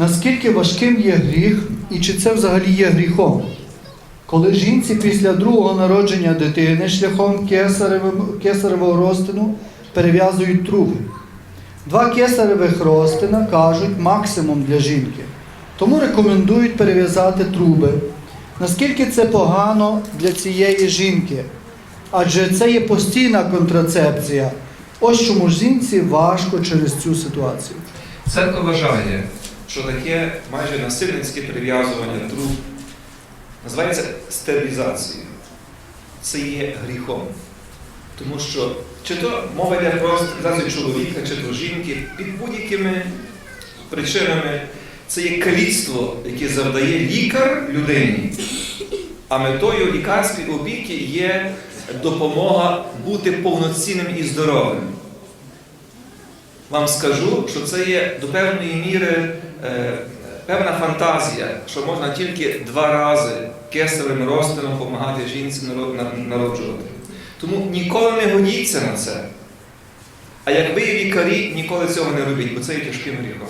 наскільки важким є гріх і чи це взагалі є гріхом? Коли жінці після другого народження дитини шляхом кесаревого розтину перев'язують труби. Два кесаревих розтина кажуть максимум для жінки. Тому рекомендують перев'язати труби. Наскільки це погано для цієї жінки? Адже це є постійна контрацепція. Ось чому жінці важко через цю ситуацію. Церква вважає, що таке майже насильницьке прив'язування труб називається стерилізацією. Це є гріхом. Тому що чи то мова йде про стерилізацію чоловіка, чи то жінки, під будь-якими причинами це є каліцтво, яке завдає лікар людині. А метою лікарської опіки є допомога бути повноцінним і здоровим. Вам скажу, що це є до певної міри певна фантазія, що можна тільки два рази кесаревим розтином допомагати жінці народжувати. Тому ніколи не годіться на це. А як ви лікарі, ніколи цього не робіть, бо це є тяжким гріхом.